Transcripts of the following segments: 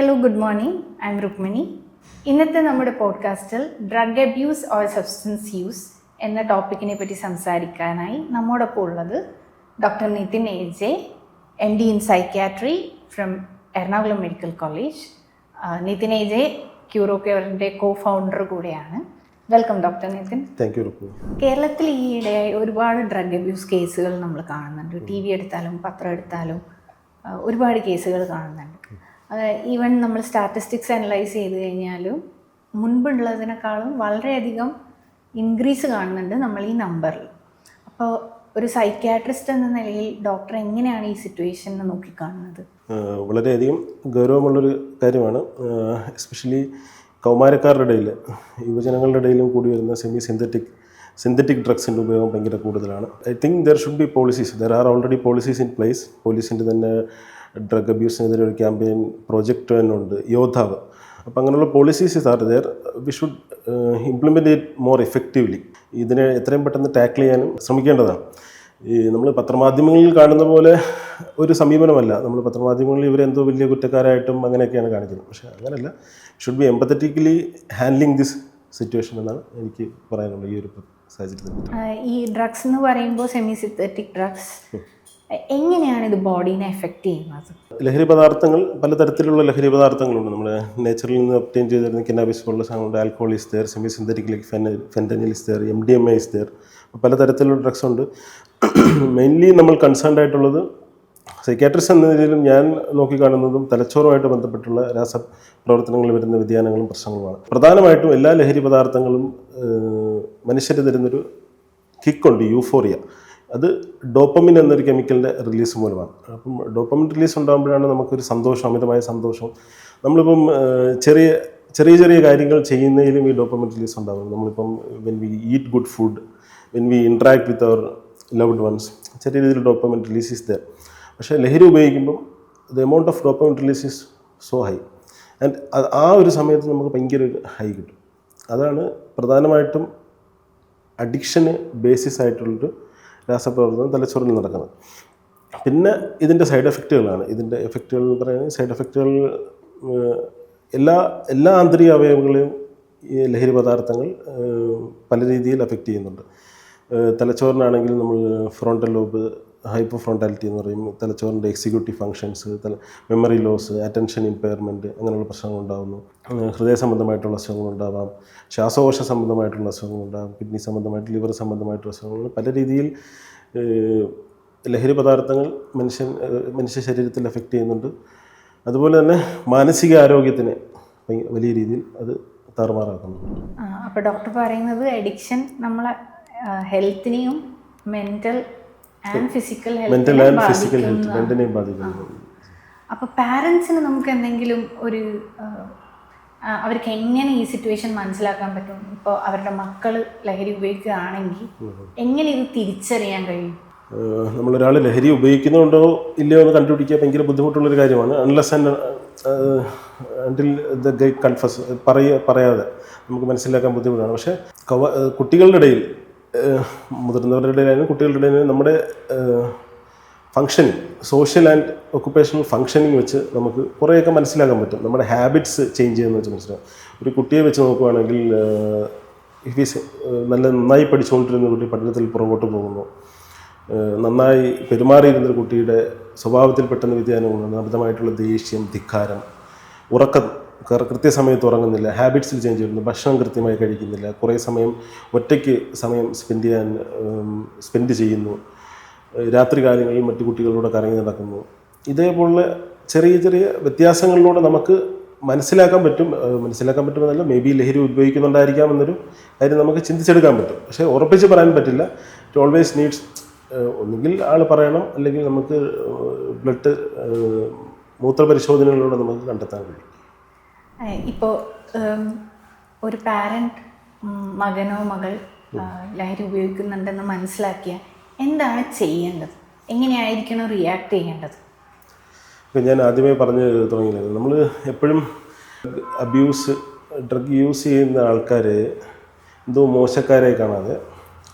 Hello good morning I'm Rukmini ഇന്നത്തെ നമ്മുടെ പോഡ്കാസ്റ്റിൽ drug abuse or substance use എന്ന ടോപ്പിക്കിനെ പറ്റി സംസാരിക്കാനായി നമ്മോടൊപ്പം ഉള്ളത് doctor Nithin A J M D in psychiatry from Ernakulam medical college Nithin A J Curo കെയറിന്റെ co founder കൂടെയാണ്. Welcome doctor Nithin. Thank you കേരളത്തിൽ ഈയിടെയായി ഒരുപാട് ഡ്രഗ് അബ്യൂസ് കേസുകൾ നമ്മൾ കാണുന്നുണ്ട്. ടി വി എടുത്താലും പത്രം എടുത്താലും ഒരുപാട് കേസുകൾ കാണുന്നുണ്ട്. ഈവൻ നമ്മൾ സ്റ്റാറ്റിസ്റ്റിക്സ് അനലൈസ് ചെയ്ത് കഴിഞ്ഞാലും മുൻപുള്ളതിനേക്കാളും വളരെയധികം ഇൻക്രീസ് കാണുന്നുണ്ട് നമ്മൾ ഈ നമ്പറിൽ അപ്പോൾ ഒരു സൈക്യാട്രിസ്റ്റ് എന്ന നിലയിൽ ഡോക്ടർ എങ്ങനെയാണ് ഈ സിറ്റുവേഷനെ നോക്കിക്കാണുന്നത്? വളരെയധികം ഗൗരവമുള്ളൊരു കാര്യമാണ്. എസ്പെഷ്യലി കൗമാരക്കാരുടെ ഇടയിൽ യുവജനങ്ങളുടെ ഇടയിലും കൂടി വരുന്ന സെമി സിന്തറ്റിക് സിന്തറ്റിക് ഡ്രഗ്സിന്റെ ഉപയോഗം ഭയങ്കര കൂടുതലാണ്. I think there should be policies there are already policies in place പോലീസിന്റെ തന്നെ ഡ്രഗ് അബ്യൂസിനെതിരെ ഒരു ക്യാമ്പയിൻ പ്രോജക്റ്റ് തന്നെ ഉണ്ട് യോദ്ധാവ്. അപ്പോൾ അങ്ങനെയുള്ള policies are there we should implement it more effectively ഇതിനെ എത്രയും പെട്ടെന്ന് ടാക്കിൾ ചെയ്യാനും ശ്രമിക്കേണ്ടതാണ്. ഈ നമ്മൾ പത്രമാധ്യമങ്ങളിൽ കാണുന്ന പോലെ ഒരു സമീപനമല്ല. നമ്മൾ പത്രമാധ്യമങ്ങളിൽ ഇവരെന്തോ വലിയ കുറ്റക്കാരായിട്ടും അങ്ങനെയൊക്കെയാണ് കാണിക്കുന്നത്. പക്ഷേ അങ്ങനെയല്ല should be empathetically handling this situation എന്നാണ് എനിക്ക് പറയാനുള്ളത് ഈ ഒരു സാഹചര്യത്തിൽ. ഈ ഡ്രഗ്സ് എന്ന് പറയുമ്പോൾ സെമി സിന്തറ്റിക് ഡ്രഗ്സ് എങ്ങനെയാണ് ഇത് ബോഡീനെ എഫക്റ്റ് ചെയ്യുന്നത്? ലഹരി പദാർത്ഥങ്ങൾ പലതരത്തിലുള്ള ലഹരി പദാർത്ഥങ്ങളുണ്ട്. നമ്മുടെ നേച്ചറിൽ നിന്ന് ഒപ്റ്റെയിൻ ചെയ്തിരുന്ന കിനാബിസ് പോലുള്ള സാധനങ്ങളുണ്ട്. Alcohol is there semi synthetic like fen fentanyl M D M I is പലതരത്തിലുള്ള ഡ്രഗ്സ് ഉണ്ട്. മെയിൻലി നമ്മൾ കൺസേൺഡ് ആയിട്ടുള്ളത് സൈക്കാട്രിസ്റ്റ് എന്ന നിലയിലും ഞാൻ നോക്കിക്കാണുന്നതും തലച്ചോറുമായിട്ട് ബന്ധപ്പെട്ടുള്ള രാസപ്രവർത്തനങ്ങളിൽ വരുന്ന വ്യതിയാനങ്ങളും പ്രശ്നങ്ങളുമാണ്. പ്രധാനമായിട്ടും എല്ലാ ലഹരി പദാർത്ഥങ്ങളും മനുഷ്യർ തരുന്നൊരു കിക്കുണ്ട് യൂഫോറിയ അത് ഡോപ്പമിൻ എന്നൊരു കെമിക്കലിന്റെ റിലീസ് മൂലമാണ്. അപ്പം ഡോപ്പമിൻ റിലീസ് ഉണ്ടാകുമ്പോഴാണ് നമുക്കൊരു സന്തോഷം അമിതമായ സന്തോഷം. നമ്മളിപ്പം ചെറിയ ചെറിയ ചെറിയ കാര്യങ്ങൾ ചെയ്യുന്നതിലും ഈ ഡോപ്പമിൻ റിലീസ് ഉണ്ടാകും. നമ്മളിപ്പം when we eat good food when we interact with our loved ones ചെറിയ രീതിയിൽ ഡോപ്പമിൻ റിലീസ് ഇസ് ദർ പക്ഷേ ലഹരി ഉപയോഗിക്കുമ്പം the amount of dopamine release is so high and ആ ഒരു സമയത്ത് നമുക്ക് ഭയങ്കര ഒരു ഹൈ കിട്ടും. അതാണ് പ്രധാനമായിട്ടും അഡിക്ഷന് ബേസിസ് ആയിട്ടുള്ളൊരു രാസപ്രവർത്തനം തലച്ചോറിൽ നടക്കുന്നത് പിന്നെ ഇതിന്റെ സൈഡ് എഫക്റ്റുകളാണ്. ഇതിന്റെ എഫക്റ്റുകൾ എന്ന് പറയുന്നത് സൈഡ് എഫക്റ്റുകൾ എല്ലാ എല്ലാ ആന്തരിക അവയവങ്ങളെയും ഈ ലഹരി പദാർത്ഥങ്ങൾ പല രീതിയിൽ അഫക്റ്റ് ചെയ്യുന്നുണ്ട്. തലച്ചോറിനാണെങ്കിൽ നമ്മൾ ഫ്രോണ്ടൽ ലോബ് ഹൈപ്പോ ഫ്രോണ്ടാലിറ്റി എന്ന് പറയും. തലച്ചോറിന്റെ എക്സിക്യൂട്ടീവ് ഫങ്ഷൻസ് തല മെമ്മറി ലോസ് അറ്റൻഷൻ ഇമ്പയർമെന്റ് അങ്ങനെയുള്ള പ്രശ്നങ്ങൾ ഉണ്ടാകുന്നു ഹൃദയ സംബന്ധമായിട്ടുള്ള അസുഖങ്ങൾ ഉണ്ടാവാം ശ്വാസകോശ സംബന്ധമായിട്ടുള്ള അസുഖങ്ങൾ ഉണ്ടാകും കിഡ്നി സംബന്ധമായിട്ട് ലിവർ സംബന്ധമായിട്ടുള്ള അസുഖങ്ങൾ പല രീതിയിൽ ലഹരി പദാർത്ഥങ്ങൾ മനുഷ്യൻ മനുഷ്യ ശരീരത്തിൽ എഫക്റ്റ് ചെയ്യുന്നുണ്ട്. അതുപോലെ തന്നെ മാനസിക ആരോഗ്യത്തിന് വലിയ രീതിയിൽ അത് താറുമാറാക്കുന്നുണ്ട്. അപ്പോൾ ഡോക്ടർ പറയുന്നത് അഡിക്ഷൻ നമ്മളെ ഹെൽത്തിനെയും മെന്റൽ ആൻഡ് ഫിസിക്കൽ മെന്റൽ ഹെൽത്തിനെ ആൻഡ് ഫിസിക്കൽ ഹെൽത്ത് രണ്ടിനെയും ബാധിക്കുന്നു അപ്പോൾ പാരൻസിന് നമുക്ക് എന്തെങ്കിലും ഒരു അവർക്ക് എങ്ങനെ ഈ സിറ്റുവേഷൻ മനസ്സിലാക്കാൻ പറ്റും? ഇപ്പോൾ അവരുടെ മക്കൾ ലഹരി ഉപയോഗിക്കുകയാണെങ്കിൽ എങ്ങനെ ഇത് തിരിച്ചറിയാൻ കഴിയും? നമ്മളൊരാൾ ലഹരി ഉപയോഗിക്കുന്നുണ്ടോ ഇല്ലയോ എന്ന് കണ്ടുപിടിക്കുക ഭയങ്കര ബുദ്ധിമുട്ടുള്ളൊരു കാര്യമാണ്. Unless and until the guy confess പറയ പറയാതെ നമുക്ക് മനസ്സിലാക്കാൻ ബുദ്ധിമുട്ടാണ്. പക്ഷേ കുട്ടികളുടെ ഇടയിൽ മുതിർന്നവരുടെ ഇടയിലായാലും കുട്ടികളുടെ ഇടയിലും നമ്മുടെ functioning social and occupational functioning വെച്ച് നമുക്ക് കുറേയൊക്കെ മനസ്സിലാക്കാൻ പറ്റും. നമ്മുടെ ഹാബിറ്റ്സ് ചേഞ്ച് ചെയ്യുന്ന വെച്ച് മനസ്സിലാവും ഒരു കുട്ടിയെ വെച്ച് നോക്കുകയാണെങ്കിൽ ഇഫ് ഈസ് നല്ല നന്നായി പഠിച്ചുകൊണ്ടിരുന്ന കുട്ടി പഠനത്തിൽ പുറകോട്ട് പോകുന്നു. നന്നായി പെരുമാറിയിരുന്നൊരു കുട്ടിയുടെ സ്വഭാവത്തിൽ പെട്ടെന്ന് വ്യതിയാനം കൊണ്ട് അമിതമായിട്ടുള്ള ദേഷ്യം ധിക്കാരം ഉറക്കം കൃത്യസമയത്ത് ഉറങ്ങുന്നില്ല. ഹാബിറ്റ്സിൽ ചേഞ്ച് വരുന്നു. ഭക്ഷണം കൃത്യമായി കഴിക്കുന്നില്ല. കുറേ സമയം ഒറ്റയ്ക്ക് സമയം സ്പെൻഡ് ചെയ്യാൻ സ്പെൻഡ് ചെയ്യുന്നു. രാത്രി കാലങ്ങളിൽ മറ്റു കുട്ടികളോട് കറങ്ങി നടക്കുന്നു. ഇതേപോലെ ചെറിയ ചെറിയ വ്യത്യാസങ്ങളിലൂടെ നമുക്ക് മനസ്സിലാക്കാൻ പറ്റും. മനസ്സിലാക്കാൻ പറ്റുമെന്നല്ല മേ ബി ലഹരി ഉപയോഗിക്കുന്നുണ്ടായിരിക്കാം എന്നൊരു കാര്യം നമുക്ക് ചിന്തിച്ചെടുക്കാൻ പറ്റും. പക്ഷേ ഉറപ്പിച്ച് പറയാൻ പറ്റില്ല. ഇറ്റ് ഓൾവേസ് നീഡ്സ് ഒന്നുകിൽ ആൾ പറയണം അല്ലെങ്കിൽ നമുക്ക് ബ്ലഡ് മൂത്രപരിശോധനകളിലൂടെ നമുക്ക് കണ്ടെത്താൻ കഴിയും. ഇപ്പോൾ ഒരു പാരന്റ് മകനോ മകൾ ലഹരി ഉപയോഗിക്കുന്നുണ്ടെന്ന് മനസ്സിലാക്കിയ എന്താണ് ചെയ്യേണ്ടത്? എങ്ങനെയായിരിക്കണം റിയാക്ട് ചെയ്യേണ്ടത്? ഇപ്പം ഞാൻ ആദ്യമേ പറഞ്ഞ് തുടങ്ങിയത് നമ്മൾ എപ്പോഴും അബ്യൂസ് ഡ്രഗ് യൂസ് ചെയ്യുന്ന ആൾക്കാർ എന്തോ മോശക്കാരെ കാണാതെ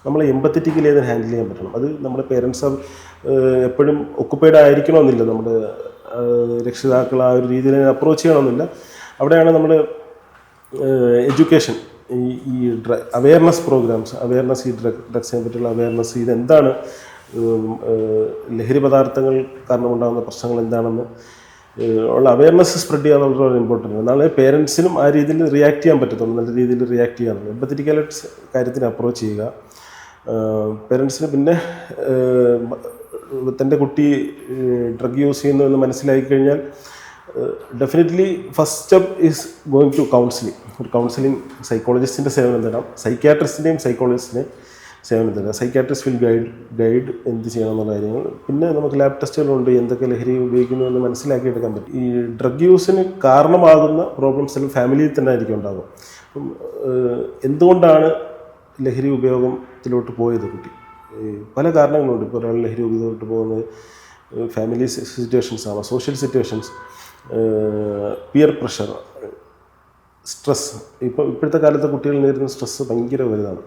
നമ്മൾ എമ്പത്തറ്റിക്കലി അതിനെ ഹാൻഡിൽ ചെയ്യാൻ പറ്റണം. അത് നമ്മുടെ പേരൻസ് എപ്പോഴും ഒക്കുപ്പൈഡ് ആയിരിക്കണമെന്നില്ല. നമ്മുടെ രക്ഷിതാക്കൾ ആ ഒരു രീതിയിൽ അപ്രോച്ച് ചെയ്യണമെന്നില്ല. അവിടെയാണ് നമ്മൾ എഡ്യൂക്കേഷൻ ഈ ഈ ഡ്ര അവയർനെസ് പ്രോഗ്രാംസ് അവയർനെസ് ഈ ഡ്രഗ് ഡ്രഗ്സിനെ പറ്റിയുള്ള അവയർനെസ് ഇതെന്താണ് ലഹരി പദാർത്ഥങ്ങൾ കാരണം ഉണ്ടാകുന്ന പ്രശ്നങ്ങൾ എന്താണെന്ന് ഉള്ള അവയർനെസ് സ്പ്രെഡ് ചെയ്യുക എന്നുള്ളത് വളരെ ഇമ്പോർട്ടന്റ് ആണ്. എന്നാലേ പേരൻസിനും ആ രീതിയിൽ റിയാക്ട് ചെയ്യാൻ പറ്റത്തുള്ളൂ നല്ല രീതിയിൽ റിയാക്ട് ചെയ്യാറുണ്ട് എമ്പത്തിരിക്കലറ്റ്സ് കാര്യത്തിന് അപ്രോച്ച് ചെയ്യുക. പേരൻസിന് പിന്നെ തന്റെ കുട്ടി ഡ്രഗ് യൂസ് ചെയ്യുന്നു എന്ന് മനസ്സിലാക്കി കഴിഞ്ഞാൽ definitely first step is going to counselling ഒരു കൗൺസിലിംഗ് സൈക്കോളജിസ്റ്റിന്റെ സേവനം തരാം. സൈക്യാട്രിസ്റ്റിന്റെയും സൈക്കോളജിസ്റ്റിന്റെയും സേവനം തരാം. സൈക്യാട്രിസ്റ്റ് വിൽ ഗൈഡ് ഗൈഡ് എന്ത് ചെയ്യണം എന്നുള്ള കാര്യങ്ങൾ. പിന്നെ നമുക്ക് ലാബ് ടെസ്റ്റുകളുണ്ട് എന്തൊക്കെ ലഹരി ഉപയോഗിക്കുന്നു എന്ന് മനസ്സിലാക്കിയെടുക്കാൻ പറ്റും. ഈ ഡ്രഗ് യൂസിന് കാരണമാകുന്ന പ്രോബ്ലംസ് എല്ലാം ഫാമിലിയിൽ തന്നെ ആയിരിക്കും ഉണ്ടാകും അപ്പം എന്തുകൊണ്ടാണ് ലഹരി ഉപയോഗത്തിലോട്ട് പോയത് കുട്ടി? പല കാരണങ്ങളുണ്ട്. ഇപ്പോൾ ഒരാൾ ലഹരി ഉപയോഗത്തിലോട്ട് പോകുന്നത് ഫാമിലി സിറ്റുവേഷൻസ് ആവാം social situations peer pressure stress ഇപ്പോൾ ഇപ്പോഴത്തെ കാലത്തെ കുട്ടികൾ നേരിടുന്ന സ്ട്രെസ്സ് ഭയങ്കര വലുതാണ്.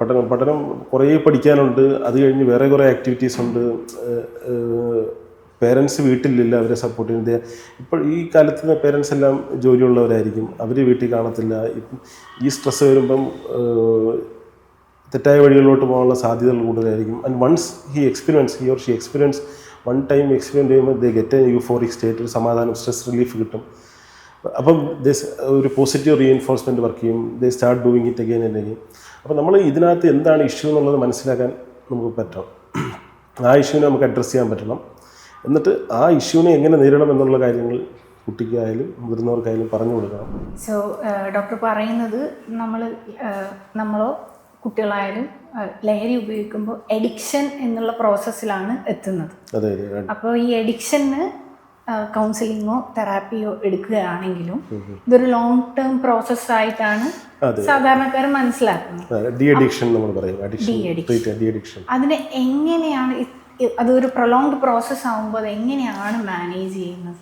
പഠനം പഠനം കുറേ പഠിക്കാനുണ്ട്. അത് കഴിഞ്ഞ് വേറെ കുറേ ആക്ടിവിറ്റീസ് ഉണ്ട്. പേരൻസ് വീട്ടിലില്ല അവരെ സപ്പോർട്ട് ചെയ്യുന്നത്. ഇപ്പോൾ ഈ കാലത്ത് പേരൻസ് എല്ലാം ജോലിയുള്ളവരായിരിക്കും. അവർ വീട്ടിൽ കാണത്തില്ല. ഇപ്പം ഈ സ്ട്രെസ് വരുമ്പം തെറ്റായ വഴികളിലോട്ട് പോകാനുള്ള സാധ്യതകൾ കൂടുതലായിരിക്കും. And once he experience he or she experience one time experience ചെയ്യുമ്പോൾ they get a euphoric state ഒരു സമാധാനം സ്ട്രെസ് റിലീഫ് കിട്ടും. അപ്പം ഒരു പോസിറ്റീവ് റീഎൻഫോഴ്സ്മെന്റ് വർക്ക് ചെയ്യും. They start doing it again and again അപ്പോൾ നമ്മൾ ഇതിനകത്ത് എന്താണ് ഇഷ്യൂ എന്നുള്ളത് മനസ്സിലാക്കാൻ നമുക്ക് പറ്റണം. ആ ഇഷ്യൂവിനെ നമുക്ക് അഡ്രസ്സ് ചെയ്യാൻ പറ്റണം. എന്നിട്ട് ആ ഇഷ്യൂവിനെ എങ്ങനെ നേരിടണം എന്നുള്ള കാര്യങ്ങൾ കുട്ടിക്കായാലും മുതിർന്നവർക്കായാലും പറഞ്ഞു കൊടുക്കണം. സോ ഡോക്ടർ പറയുന്നത് നമ്മൾ നമ്മളോ കുട്ടികളായാലും ലഹരി ഉപയോഗിക്കുമ്പോൾ എഡിക്ഷൻ എന്നുള്ള പ്രോസസ്സിലാണ് എത്തുന്നത്. അപ്പോൾ ഈ എഡിക്ഷന് കൗൺസിലിങ്ങോ തെറാപ്പിയോ എടുക്കുകയാണെങ്കിലും ഇതൊരു ലോങ് ടേം പ്രോസസ് ആയിട്ടാണ് സാധാരണക്കാർ മനസ്സിലാക്കുന്നത്. അതിനെ എങ്ങനെയാണ് അതൊരു പ്രൊലോങ്ഡ് പ്രോസസ് ആകുമ്പോൾ എങ്ങനെയാണ് മാനേജ് ചെയ്യുന്നത്?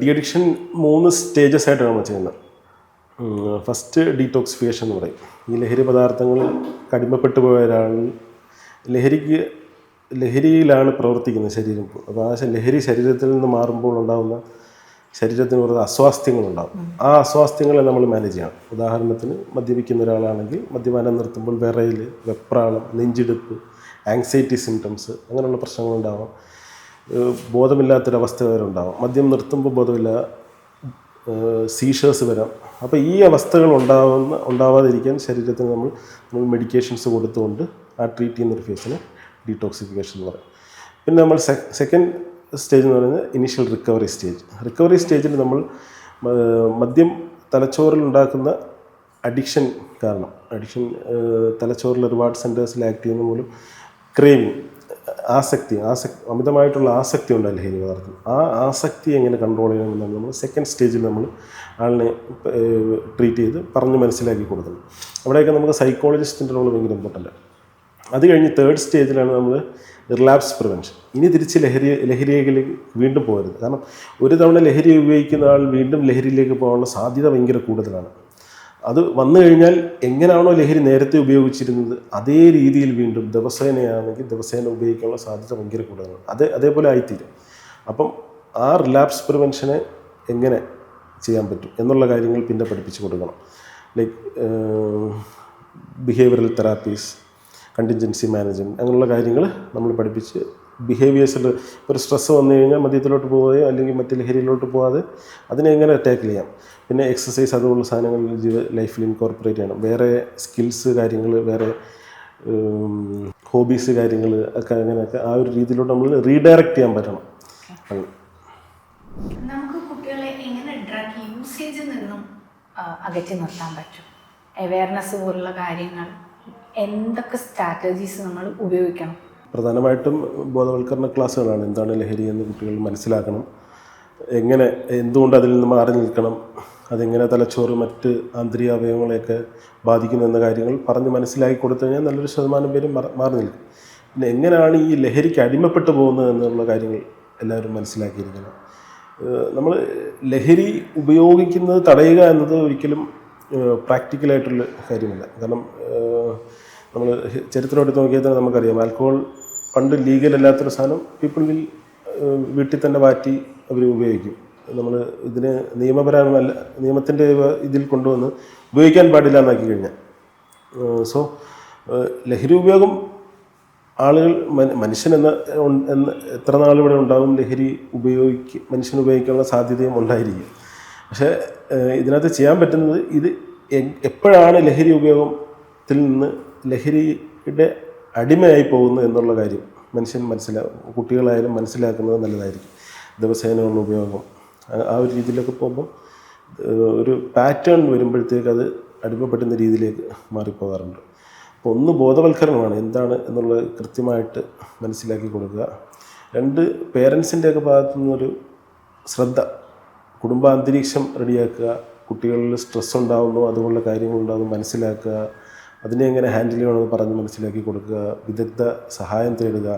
ഡി അഡിക്ഷൻ മൂന്ന് സ്റ്റേജസ് ആയിട്ടാണ് നമ്മൾ ചെയ്യുന്നത്. ഫസ്റ്റ് ഡീടോക്സിഫിക്കേഷൻ എന്ന് പറയും. ഈ ലഹരി പദാർത്ഥങ്ങൾ കടിമപ്പെട്ടു പോയ ഒരാൾ ലഹരിക്ക് ലഹരിയിലാണ് പ്രവർത്തിക്കുന്നത് ശരീരം. അപ്പോൾ ആ ശ- ലഹരി ശരീരത്തിൽ നിന്ന് മാറുമ്പോൾ ഉണ്ടാകുന്ന ശരീരത്തിന് കുറേ അസ്വാസ്ഥ്യങ്ങളുണ്ടാകും ആ അസ്വാസ്ഥ്യങ്ങളെ നമ്മൾ മാനേജ് ചെയ്യണം. ഉദാഹരണത്തിന് മദ്യപിക്കുന്ന ഒരാളാണെങ്കിൽ മദ്യപാനം നിർത്തുമ്പോൾ വിറയിൽ വെപ്രാളം നെഞ്ചിടുപ്പ് ആങ്സൈറ്റി സിംറ്റംസ് അങ്ങനെയുള്ള പ്രശ്നങ്ങളുണ്ടാവാം ബോധമില്ലാത്തൊരവസ്ഥ വരെ ഉണ്ടാവാം. മദ്യം നിർത്തുമ്പോൾ ബോധമില്ല സീഷേഴ്സ് വരാം. അപ്പോൾ ഈ അവസ്ഥകൾ ഉണ്ടാവുന്ന ഉണ്ടാവാതിരിക്കാൻ ശരീരത്തിന് നമ്മൾ നമ്മൾ മെഡിക്കേഷൻസ് കൊടുത്തുകൊണ്ട് ആ ട്രീറ്റ് ചെയ്യുന്ന ഒരു ഫേസിന് ഡീടോക്സിഫിക്കേഷൻ എന്ന് പറയും. പിന്നെ നമ്മൾ സെക്കൻഡ് സ്റ്റേജ് എന്ന് പറയുന്നത് ഇനീഷ്യൽ റിക്കവറി സ്റ്റേജ് റിക്കവറി സ്റ്റേജിൽ നമ്മൾ മദ്യം തലച്ചോറിൽ ഉണ്ടാക്കുന്ന അഡിക്ഷൻ കാരണം അഡിക്ഷൻ തലച്ചോറിൽ ഒരുപാട് സെന്റേഴ്സിൽ ആക്ട് ചെയ്യുന്ന മൂലം ക്രേവിങ് ആസക്തി ആസക്തി അമിതമായിട്ടുള്ള ആസക്തി ഉണ്ട് ലഹരി പദാർത്ഥം ആ ആസക്തി എങ്ങനെ കൺട്രോൾ ചെയ്യണമെന്നാണ് നമ്മൾ സെക്കൻഡ് സ്റ്റേജിൽ നമ്മൾ ആളിനെ ട്രീറ്റ് ചെയ്ത് പറഞ്ഞ് മനസ്സിലാക്കി കൊടുക്കുന്നത് അവിടെയൊക്കെ നമുക്ക് സൈക്കോളജിസ്റ്റിന്റെ റോൾ ഭയങ്കര ഇമ്പോർട്ടന്റ് അത് കഴിഞ്ഞ് തേർഡ് സ്റ്റേജിലാണ് നമ്മൾ റിലാപ്സ് പ്രിവെൻഷൻ ഇനി തിരിച്ച് ലഹരി ലഹരിയിലേക്ക് വീണ്ടും പോകരുത്. കാരണം ഒരു തവണ ലഹരി ഉപയോഗിക്കുന്ന ആൾ വീണ്ടും ലഹരിയിലേക്ക് പോകാനുള്ള സാധ്യത ഭയങ്കര കൂടുതലാണ്. അത് വന്നു കഴിഞ്ഞാൽ എങ്ങനെയാണോ ലഹരി നേരത്തെ ഉപയോഗിച്ചിരുന്നത് അതേ രീതിയിൽ വീണ്ടും ദിവസേനയാണെങ്കിൽ ദിവസേന ഉപയോഗിക്കാനുള്ള സാധ്യത ഭയങ്കര കൂടുതലാണ്. അത് അതേപോലെ ആയിത്തീരും. അപ്പം ആ റിലാപ്സ് പ്രിവെൻഷനെ എങ്ങനെ ചെയ്യാൻ പറ്റും എന്നുള്ള കാര്യങ്ങൾ പിന്നെ പഠിപ്പിച്ചു കൊടുക്കണം. Like behavioural therapies contingency management അങ്ങനെയുള്ള കാര്യങ്ങൾ നമ്മൾ പഠിപ്പിച്ച് ബിഹേവിയേഴ്സിൽ ഒരു സ്ട്രെസ്സ് വന്നു കഴിഞ്ഞാൽ മദ്യത്തിലോട്ട് പോവുകയോ അല്ലെങ്കിൽ മറ്റ് ലഹരിയിലോട്ട് പോകാതെ അതിനെ എങ്ങനെ ടാക്കിൾ ചെയ്യാം? പിന്നെ എക്സസൈസ് അതുപോലുള്ള സാധനങ്ങൾ ജീവിത ലൈഫിൽ ഇൻകോർപ്പറേറ്റ് ചെയ്യണം. വേറെ സ്കിൽസ് കാര്യങ്ങൾ വേറെ ഹോബീസ് കാര്യങ്ങൾ ഒക്കെ അങ്ങനെയൊക്കെ ആ ഒരു രീതിയിലോട്ട് നമ്മൾ റീഡയറക്റ്റ് ചെയ്യാൻ പറ്റണം. നമുക്ക് കുട്ടികളെ എങ്ങനെ ഡ്രഗ് യൂസേജിൽ നിന്നും അകറ്റി നിർത്താൻ പറ്റും. അവയർനെസ് പോലുള്ള കാര്യങ്ങൾ എന്തൊക്കെ സ്ട്രാറ്റജീസ് നമ്മൾ ഉപയോഗിക്കണം? പ്രധാനമായിട്ടും ബോധവൽക്കരണ ക്ലാസ്സുകളാണ്. എന്താണ് ലഹരി എന്ന് കുട്ടികൾ മനസ്സിലാക്കണം. എങ്ങനെ എന്തുകൊണ്ട് അതിൽ നിന്ന് മാറി നിൽക്കണം? അതെങ്ങനെ തലച്ചോറ് മറ്റ് ആന്തരിക അവയവങ്ങളെയൊക്കെ ബാധിക്കുന്നു എന്ന കാര്യങ്ങൾ പറഞ്ഞ് മനസ്സിലാക്കി കൊടുത്തു കഴിഞ്ഞാൽ നല്ലൊരു ശതമാനം പേരും മാറി നിൽക്കും. പിന്നെ എങ്ങനെയാണ് ഈ ലഹരിക്ക് അടിമപ്പെട്ടു പോകുന്നത് എന്നുള്ള കാര്യങ്ങൾ എല്ലാവരും മനസ്സിലാക്കിയിരിക്കണം. നമ്മൾ ലഹരി ഉപയോഗിക്കുന്നത് തടയുക എന്നത് ഒരിക്കലും പ്രാക്ടിക്കലായിട്ടുള്ള കാര്യമല്ല. കാരണം നമ്മൾ ചരിത്രം എടുത്ത് നോക്കിയാൽ തന്നെ നമുക്കറിയാം ആൽക്കഹോൾ പണ്ട് ലീഗൽ അല്ലാത്തൊരു സാധനം പീപ്പിൾ വിൽ വീട്ടിൽ തന്നെ മാറ്റി അവർ ഉപയോഗിക്കും. നമ്മൾ ഇതിന് നിയമപരമല്ല നിയമത്തിന്റെ ഇതിൽ കൊണ്ടുവന്ന് ഉപയോഗിക്കാൻ പാടില്ല എന്നാക്കി കഴിഞ്ഞാൽ. സോ ലഹരി ഉപയോഗം ആളുകൾ മന- മനുഷ്യൻ എന്ന എന്ന എത്ര നാളിവിടെ ഉണ്ടാകും ലഹരി ഉപയോഗിക്ക മനുഷ്യൻ ഉപയോഗിക്കാനുള്ള സാധ്യതയും ഉണ്ടായിരിക്കും. പക്ഷേ ഇതിനകത്ത് ചെയ്യാൻ പറ്റുന്നത് ഇത് എപ്പോഴാണ് ലഹരി ഉപയോഗത്തിൽ നിന്ന് ലഹരിയുടെ അടിമയായി പോകുന്നത് എന്നുള്ള കാര്യം മനുഷ്യൻ മനസ്സിലാ കുട്ടികളായാലും മനസ്സിലാക്കുന്നത് നല്ലതായിരിക്കും. ദിവസേനയുള്ള ഉപയോഗം. ആ- ഒരു രീതിയിലൊക്കെ പോകുമ്പോൾ ഒരു പാറ്റേൺ വരുമ്പോഴത്തേക്ക് അത് അടിമപ്പെടുന്ന രീതിയിലേക്ക് മാറിപ്പോകാറുണ്ട്. അപ്പോൾ ഒന്ന് ബോധവൽക്കരണമാണ് എന്താണ് എന്നുള്ളത് കൃത്യമായിട്ട് മനസ്സിലാക്കി കൊടുക്കുക. രണ്ട് പേരൻസിന്റെയൊക്കെ ഭാഗത്തു നിന്നൊരു ശ്രദ്ധ കുടുംബ അന്തരീക്ഷം റെഡിയാക്കുക കുട്ടികളിൽ സ്ട്രെസ് ഉണ്ടാകുന്നു അതുപോലുള്ള കാര്യങ്ങളുണ്ടാകും മനസ്സിലാക്കുക അതിനെ എങ്ങനെ ഹാൻഡിൽ ചെയ്യണമെന്ന് പറഞ്ഞ് മനസ്സിലാക്കി കൊടുക്കുക വിദഗ്ധ സഹായം തേടുക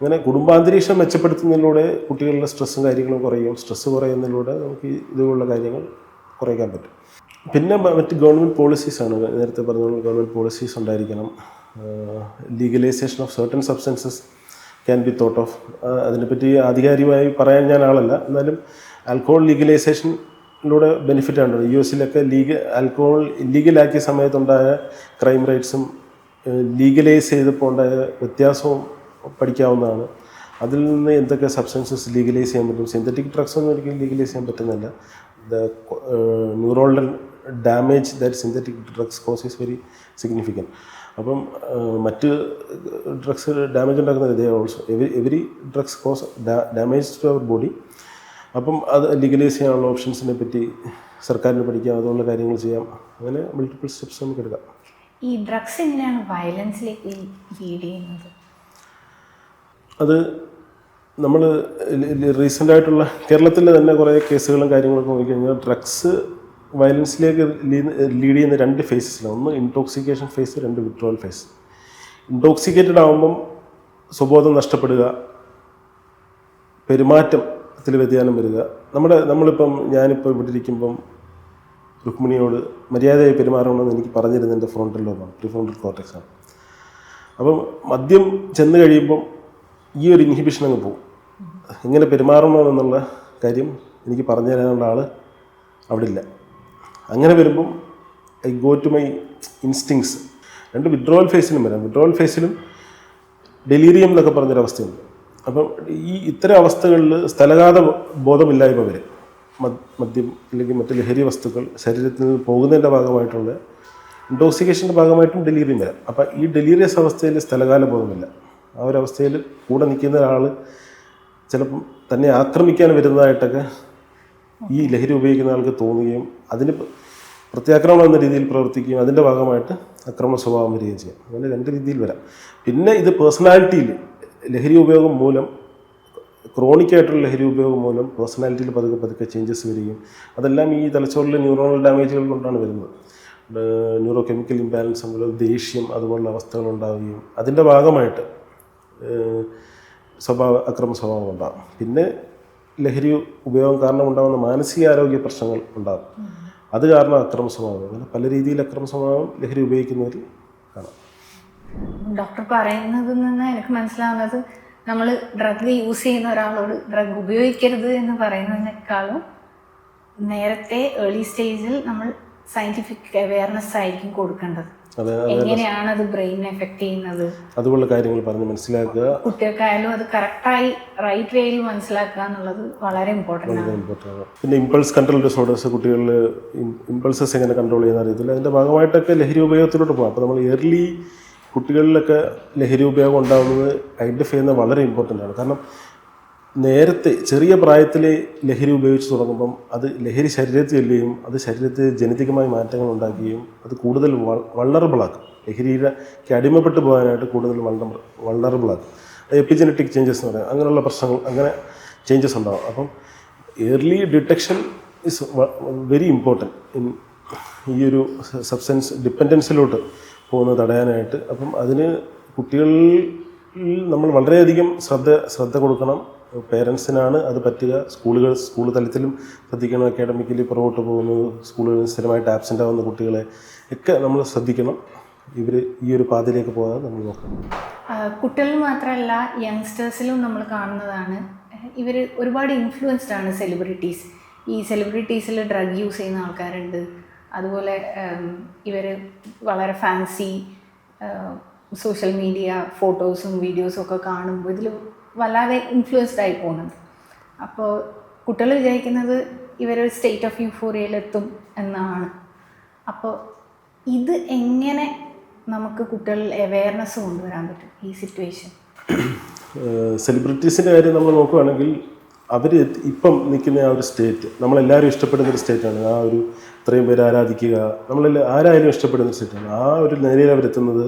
അങ്ങനെ കുടുംബാന്തരീക്ഷം മെച്ചപ്പെടുത്തുന്നതിലൂടെ കുട്ടികളുടെ സ്ട്രെസ്സും കാര്യങ്ങളും കുറയും സ്ട്രെസ്സ് കുറയുന്നതിലൂടെ നമുക്ക് ഇതുപോലുള്ള കാര്യങ്ങൾ കുറയ്ക്കാൻ പറ്റും. പിന്നെ മറ്റ് ഗവൺമെന്റ് പോളിസീസാണ് നേരത്തെ പറഞ്ഞ ഗവൺമെന്റ് പോളിസീസ് ഉണ്ടായിരിക്കണം. Legalisation of certain substances can be thought of അതിനെപ്പറ്റി ആധികാരികമായി പറയാൻ ഞാൻ ആളല്ല. എന്നാലും ആൽക്കഹോൾ ലീഗലൈസേഷനിലൂടെ ബെനിഫിറ്റ് ആണ്. യു എസിലൊക്കെ ലീഗ് ആൽക്കഹോൾ ഇല്ലീഗലാക്കിയ സമയത്തുണ്ടായ ക്രൈം റേറ്റ്സും ലീഗലൈസ് ചെയ്തപ്പോൾ ഉണ്ടായ വ്യത്യാസവും പഠിക്കാവുന്നതാണ്. അതിൽ നിന്ന് എന്തൊക്കെ സബ്സ്റ്റൻസസ് ലീഗലൈസ് ചെയ്യാൻ പറ്റും? സിന്തറ്റിക് ഡ്രഗ്സ് ഒന്നും ഒരിക്കലും ലീഗലൈസ് ചെയ്യാൻ പറ്റുന്നില്ല the neuronal damage that synthetic drugs cause is very significant അപ്പം മറ്റ് ഡ്രഗ്സ് ഡാമേജ് ഉണ്ടാക്കുന്ന ഇതേ also every every drugs cause damage to our body അപ്പം അത് ലീഗലൈസ് ചെയ്യാനുള്ള ഓപ്ഷൻസിനെ പറ്റി സർക്കാരിന് പഠിക്കാം അതുള്ള കാര്യങ്ങൾ ചെയ്യാം. അങ്ങനെ മൾട്ടിപ്പിൾ സ്റ്റെപ്സ് നമുക്ക് എടുക്കാം. ഈ ഡ്രഗ്സ് എങ്ങനെയാണ് വയലൻസിലേക്ക് ലീഡ് ചെയ്യുന്നത്? അത് നമ്മൾ റീസെന്റായിട്ടുള്ള കേരളത്തിൽ തന്നെ കുറേ കേസുകളും കാര്യങ്ങളൊക്കെ നോക്കിക്കഴിഞ്ഞാൽ ഡ്രഗ്സ് വയലൻസിലേക്ക് ലീഡ് ചെയ്യുന്ന രണ്ട് ഫേസസിലാണ്. ഒന്ന് ഇൻടോക്സിക്കേഷൻ ഫേസ് രണ്ട് വിഡ്രോവൽ ഫേസ്. ഇൻടോക്സിക്കേറ്റഡ് ആകുമ്പം സ്വബോധം നഷ്ടപ്പെടുക പെരുമാറ്റത്തിൽ വ്യതിയാനം വരിക. നമ്മുടെ നമ്മളിപ്പം ഞാനിപ്പോൾ ഇവിടെ ഇരിക്കുമ്പം രുക്മിണിയോട് മര്യാദയായി പെരുമാറണമെന്ന് എനിക്ക് പറഞ്ഞിരുന്നത് എന്റെ ഫ്രോണ്ടൽ ലോബാണ് പ്രിഫ്രോണ്ടൽ കോർട്ടക്സ് ആണ്. അപ്പം മദ്യം ചെന്ന് കഴിയുമ്പം ഈ ഒരു ഇൻഹിബിഷൻ അങ്ങ് പോകും പെരുമാറണോ എന്നുള്ള കാര്യം എനിക്ക് പറഞ്ഞു തരാനുള്ള ആൾ അവിടെ ഇല്ല അങ്ങനെ വരുമ്പം I go to my instincts രണ്ട് വിഡ്രോവൽ ഫേസിലും വരാം. വിഡ്രോവൽ ഫേസിലും ഡെലീരിയം എന്നൊക്കെ പറഞ്ഞൊരവസ്ഥയുണ്ട്. അപ്പം ഈ ഇത്തരം അവസ്ഥകളിൽ സ്ഥലഘാത ബോധമില്ലായ്മ വരെ. മദ്- മദ്യം അല്ലെങ്കിൽ മറ്റ് ലഹരി വസ്തുക്കൾ ശരീരത്തിൽ നിന്ന് പോകുന്നതിന്റെ ഭാഗമായിട്ടുള്ള ഇൻടോക്സിക്കേഷന്റെ ഭാഗമായിട്ടും ഡെലീറിയം വരാം. അപ്പം ഈ ഡെലീറിയസ് അവസ്ഥയിൽ സ്ഥലകാല ബോധമില്ല. ആ ഒരു അവസ്ഥയിൽ കൂടെ നിൽക്കുന്ന ഒരാൾ ചിലപ്പം തന്നെ ആക്രമിക്കാൻ വരുന്നതായിട്ടൊക്കെ ഈ ലഹരി ഉപയോഗിക്കുന്ന ആൾക്ക് തോന്നുകയും അതിന് പ്രത്യാക്രമണം എന്ന രീതിയിൽ പ്രവർത്തിക്കുകയും അതിന്റെ ഭാഗമായിട്ട് ആക്രമണ സ്വഭാവം വരികയും ചെയ്യാം. അങ്ങനെ രണ്ട് രീതിയിൽ വരാം. പിന്നെ ഇത് പേഴ്സണാലിറ്റിയിൽ ലഹരി ഉപയോഗം മൂലം ക്രോണിക് ആയിട്ടുള്ള ലഹരി ഉപയോഗം മൂലം പേഴ്സണാലിറ്റിയിൽ പതുക്കെ പതുക്കെ ചേഞ്ചസ് വരികയും അതെല്ലാം ഈ തലച്ചോറിലെ ന്യൂറോണൽ ഡാമേജുകൾ കൊണ്ടാണ് വരുന്നത്. ന്യൂറോ കെമിക്കൽ ഇംബാലൻസ് മൂലം ദേഷ്യം അതുപോലുള്ള അവസ്ഥകൾ ഉണ്ടാവുകയും അതിന്റെ ഭാഗമായിട്ട് സ്വഭാവ അക്രമ സ്വഭാവം ഉണ്ടാകും. പിന്നെ ലഹരി ഉപയോഗം കാരണം ഉണ്ടാകുന്ന മാനസികാരോഗ്യ പ്രശ്നങ്ങൾ ഉണ്ടാകും. അത് കാരണം അക്രമ സ്വഭാവം. അങ്ങനെ പല രീതിയിൽ അക്രമ സ്വഭാവം ലഹരി ഉപയോഗിക്കുന്നവരിൽ കാണാം. ഡോക്ടർ പറയുന്നതിൽ നിന്ന് എനിക്ക് മനസ്സിലാവുന്നത് നമ്മൾ ഡ്രഗ് യൂസ് ചെയ്യുന്ന ഒരാളോട് ഡ്രഗ് ഉപയോഗിക്കരുത് എന്ന് പറയുന്നതിനേക്കാളും നേരത്തെ ഏർലി സ്റ്റേജിൽ നമ്മൾ സയന്റിഫിക് അവയർനെസ് ആയിരിക്കും കൊടുക്കേണ്ടത്. അത് എങ്ങനെയാണ് അത്. ബ്രെയിനിനെ എഫക്റ്റ് ചെയ്യുന്നത്? അതുപോലുള്ള കാര്യങ്ങൾ പറഞ്ഞ് മനസ്സിലാക്കുക. കുട്ടികൾക്കായാലും അത് കറക്റ്റായി റൈറ്റ് വേയിൽ മനസ്സിലാക്കുക എന്നുള്ളത് വളരെ ഇമ്പോർട്ടന്റ് ആണ്. ഇമ്പോർട്ടന്റ് ആണ്. പിന്നെ ഇമ്പൾസ് കൺട്രോൾ ഡിസോർഡേഴ്സ് കുട്ടികളിൽ ഇമ്പൾസസ് എങ്ങനെ കൺട്രോൾ ചെയ്യുന്ന അറിയത്തില്ല. അതിന്റെ ഭാഗമായിട്ടൊക്കെ ലഹരി ഉപയോഗത്തിലോട്ട് പോകാം. അപ്പോൾ നമ്മൾ ഇയർലി കുട്ടികളിലൊക്കെ ലഹരി ഉപയോഗം ഉണ്ടാകുന്നത് ഐഡന്റിഫൈ ചെയ്യുന്നത് വളരെ ഇമ്പോർട്ടന്റ് ആണ്. കാരണം നേരത്തെ ചെറിയ പ്രായത്തിൽ ലഹരി ഉപയോഗിച്ച് തുടങ്ങുമ്പം അത് ലഹരി ശരീരത്തിൽ ചെല്ലുകയും അത് ശരീരത്തിൽ ജനിതകമായി മാറ്റങ്ങൾ ഉണ്ടാക്കുകയും അത് കൂടുതൽ വള്ളറബിളാക്കും ലഹരിയുടെ അടിമപ്പെട്ട് പോകാനായിട്ട് കൂടുതൽ വള്ളറബിൾ വള്ളറബിളാക്കും എപ്പിജനറ്റിക് ചേഞ്ചസ് എന്ന് പറയാം. അങ്ങനെയുള്ള പ്രശ്നങ്ങൾ അങ്ങനെ ചേഞ്ചസ് ഉണ്ടാകും അപ്പം early detection is very important in ഈ ഒരു സബ്സ്റ്റൻസ് ഡിപ്പെൻഡൻസിലോട്ട് പോകുന്നത് തടയാനായിട്ട്. അപ്പം അതിന് കുട്ടികളിൽ നമ്മൾ വളരെയധികം ശ്രദ്ധ ശ്രദ്ധ കൊടുക്കണം. പേരൻസിനാണ് അത് പറ്റുക. സ്കൂളുകൾ സ്കൂൾ തലത്തിലും ശ്രദ്ധിക്കണം. അക്കാഡമിക്കലി പുറകോട്ട് പോകുന്നു. സ്കൂളുകളിൽ സ്ഥിരമായിട്ട് ആബ്സെന്റ് ആവുന്ന കുട്ടികളെ ഒക്കെ നമ്മൾ ശ്രദ്ധിക്കണം. ഇവർ ഈ ഒരു പാതയിലേക്ക് പോകാതെ നമ്മൾ നോക്കണം. കുട്ടികളിൽ മാത്രമല്ല യങ്സ്റ്റേഴ്സിലും നമ്മൾ കാണുന്നതാണ്. ഇവർ ഒരുപാട് ഇൻഫ്ലുവൻസ്ഡ് ആണ് സെലിബ്രിറ്റീസ് ഈ സെലിബ്രിറ്റീസിൽ ഡ്രഗ് യൂസ് ചെയ്യുന്ന ആൾക്കാരുണ്ട്. അതുപോലെ ഇവർ വളരെ ഫാൻസി സോഷ്യൽ മീഡിയ ഫോട്ടോസും വീഡിയോസും ഒക്കെ കാണുമ്പോൾ ഇതിൽ വല്ലാതെ ഇൻഫ്ലുവൻസ്ഡ് ആയി പോകുന്നത് അപ്പോൾ കുട്ടികൾ വിചാരിക്കുന്നത് ഇവരൊരു സ്റ്റേറ്റ് ഓഫ് യൂഫോറിയയിലെത്തും എന്നാണ്. അപ്പോൾ ഇത് എങ്ങനെ നമുക്ക് കുട്ടികളിൽ അവയർനെസ് കൊണ്ടുവരാൻ പറ്റും ഈ സിറ്റുവേഷൻ സെലിബ്രിറ്റീസിന്റെ കാര്യം നമ്മൾ നോക്കുകയാണെങ്കിൽ അവർ ഇപ്പം നിൽക്കുന്ന ആ ഒരു സ്റ്റേറ്റ് നമ്മളെല്ലാവരും ഇഷ്ടപ്പെടുന്ന ഒരു സ്റ്റേറ്റാണ് ആ ഒരു ഇത്രയും പേര് ആരാധിക്കുക നമ്മളെല്ലാം ആരായാലും ഇഷ്ടപ്പെടുന്ന ഒരു സ്റ്റേറ്റാണ് ആ ഒരു നിലയിൽ അവരെത്തുന്നത്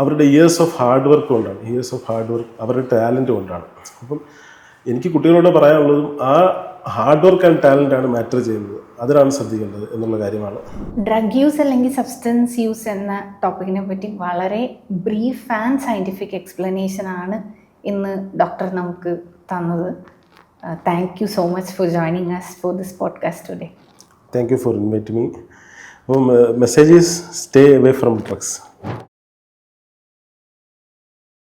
അവരുടെ ഇയേഴ്സ് ഓഫ് ഹാർഡ് വർക്ക് കൊണ്ടാണ്. ഇയേഴ്സ് ഓഫ് ഹാർഡ് വർക്ക് അവരുടെ ടാലന്റ് കൊണ്ടാണ്. അപ്പം എനിക്ക് കുട്ടികളോട് പറയാനുള്ളതും ആ ഹാർഡ് വർക്ക് ആൻഡ് ടാലന്റ് ആണ് മാറ്റർ ചെയ്യുന്നത്. അതിലാണ് ശ്രദ്ധിക്കേണ്ടത് എന്നുള്ള കാര്യമാണ്. ഡ്രഗ് യൂസ് അല്ലെങ്കിൽ സബ്സ്റ്റൻസ് യൂസ് എന്ന ടോപ്പിക്കിനെ പറ്റി വളരെ ബ്രീഫ് ആൻഡ് സയന്റിഫിക് എക്സ്പ്ലനേഷൻ ആണ് ഇന്ന് ഡോക്ടർ നമുക്ക് തന്നത്. Thank you so much for joining us for this podcast today thank you for invite me അപ്പം message is stay away from drugs